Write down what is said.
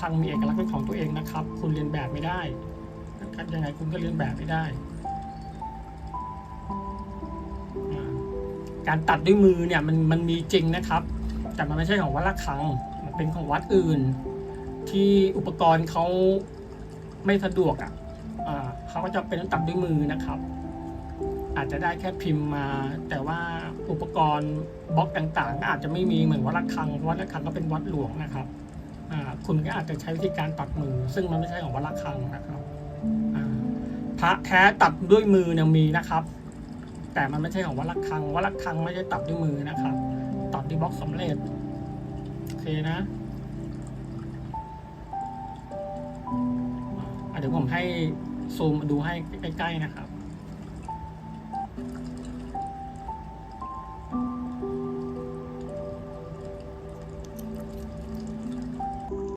ฆังมีเอกลักษณ์เป็นของตัวเองนะครับ คุณเรียนแบบไม่ได้นะครับยังไงคุณก็เรียนแบบไม่ได้ การตัดด้วยมือเนี่ยมันมันมีจริงนะครับ แต่มันไม่ใช่ของวัดละคัง มันเป็นของวัดอื่น ที่อุปกรณ์เขาไม่สะดวกอะอ่าเขาก็จะเป็นตัดด้วยมือนะครับ อาจจะได้แค่พิมพ์มา แต่ว่าอุปกรณ์บล็อกต่างๆ อาจจะไม่มีเหมือนวัดระฆังวัดระฆังก็เป็นวัดหลวงนะครับ คุณก็อาจจะใช้วิธีการตัดมือ ซึ่งมันไม่ใช่ของวัดระฆังนะครับพระแท้ตัดด้วยมือเนี่ยมีนะครับ แต่มันไม่ใช่ของวัดระฆังวัดระฆังไม่ใช่ตัดด้วยมือนะครับ ตัดด้วยบล็อกสำเร็จโอเคนะอะเดี๋ยวผมให้ซูมดูให้ใกล้ๆนะครับ